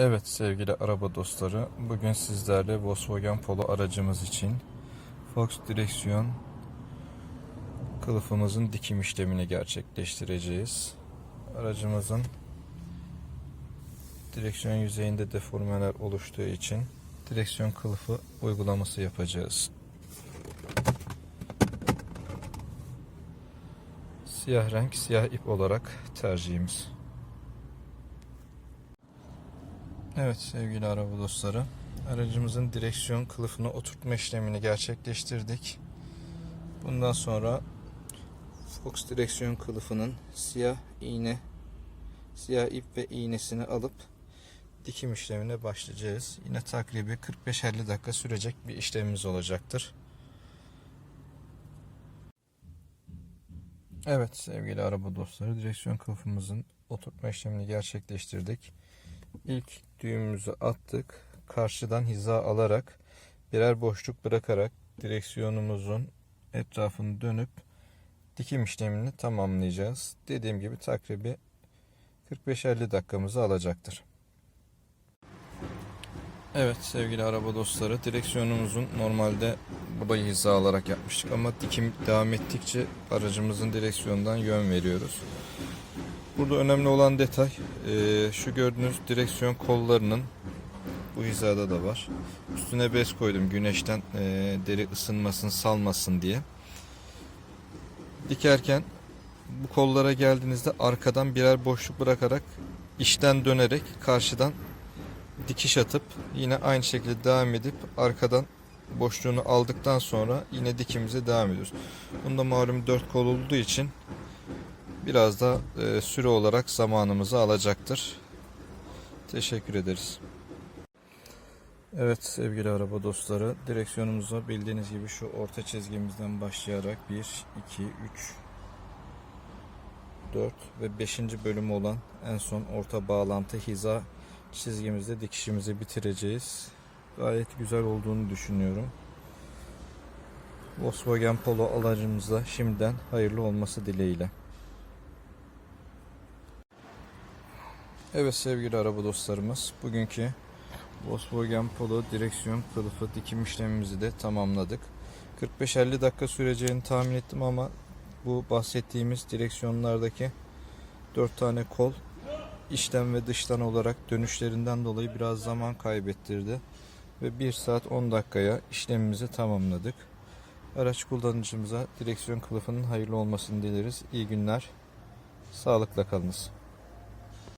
Evet sevgili araba dostları, bugün sizlerle Volkswagen Polo aracımız için Fox direksiyon kılıfımızın dikim işlemini gerçekleştireceğiz. Aracımızın direksiyon yüzeyinde deformeler oluştuğu için direksiyon kılıfı uygulaması yapacağız. Siyah renk, siyah ip olarak tercihimiz. Evet sevgili araba dostları. Aracımızın direksiyon kılıfını oturtma işlemini gerçekleştirdik. Bundan sonra Fox direksiyon kılıfının siyah iğne, siyah ip ve iğnesini alıp dikim işlemine başlayacağız. Yine takribi 45-50 dakika sürecek bir işlemimiz olacaktır. Evet sevgili araba dostları direksiyon kılıfımızın oturtma işlemini gerçekleştirdik. İlk düğümümüzü attık. Karşıdan hiza alarak birer boşluk bırakarak direksiyonumuzun etrafını dönüp dikim işlemini tamamlayacağız. Dediğim gibi takribi 45-50 dakikamızı alacaktır. Evet sevgili araba dostları direksiyonumuzun normalde burayı hiza alarak yapmıştık ama dikim devam ettikçe aracımızın direksiyondan yön veriyoruz. Burada önemli olan detay e, şu gördüğünüz direksiyon kollarının bu hizada da var. Üstüne bez koydum güneşten e, deri ısınmasın salmasın diye. Dikerken bu kollara geldiğinizde arkadan birer boşluk bırakarak işten dönerek karşıdan dikiş atıp yine aynı şekilde devam edip arkadan boşluğunu aldıktan sonra yine dikimize devam ediyoruz. Bunda malum dört kol olduğu için biraz da e, süre olarak zamanımızı alacaktır. Teşekkür ederiz. Evet sevgili araba dostları direksiyonumuzu bildiğiniz gibi şu orta çizgimizden başlayarak 1, 2, 3, 4 ve 5. bölümü olan en son orta bağlantı hiza çizgimizde dikişimizi bitireceğiz. Gayet güzel olduğunu düşünüyorum. Volkswagen Polo aracımıza şimdiden hayırlı olması dileğiyle. Evet sevgili araba dostlarımız bugünkü Volkswagen Polo direksiyon kılıfı dikim işlemimizi de tamamladık. 45-50 dakika süreceğini tahmin ettim ama bu bahsettiğimiz direksiyonlardaki 4 tane kol içten ve dıştan olarak dönüşlerinden dolayı biraz zaman kaybettirdi ve 1 saat 10 dakikaya işlemimizi tamamladık. Araç kullanıcımıza direksiyon kılıfının hayırlı olmasını dileriz. İyi günler. Sağlıkla kalınız.